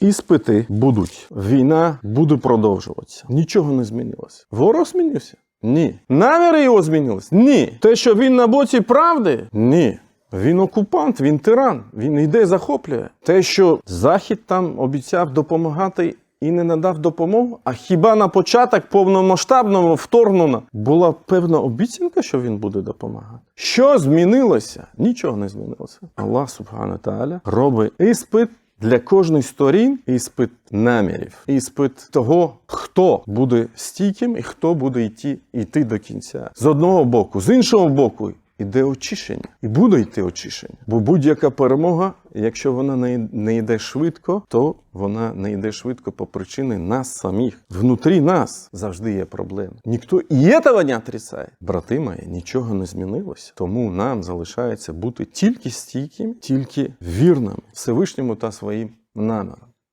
Іспити будуть. Війна буде продовжуватися. Нічого не змінилося. Ворог змінився? Ні. Наміри його змінились? Ні. Те, що він на боці правди? Ні. Він окупант, він тиран, він йде захоплює. Те, що Захід там обіцяв допомагати і не надав допомогу, а хіба на початок повномасштабного вторгнення була певна обіцянка, що він буде допомагати? Що змінилося? Нічого не змінилося. Аллах Субхану Тааля робить іспит для кожної сторін іспит намірів, іспит того, хто буде стійким і хто буде йти, йти до кінця. З одного боку, з іншого боку. Іде очищення, і буде йти очищення. Бо будь-яка перемога, якщо вона не, йде швидко, то вона не йде швидко по причині нас самих. Внутрі нас завжди є проблеми. Ніхто і цього не отрицає. Брати мої, нічого не змінилося. Тому нам залишається бути тільки стійким, тільки вірними Всевишньому та своїм намірам.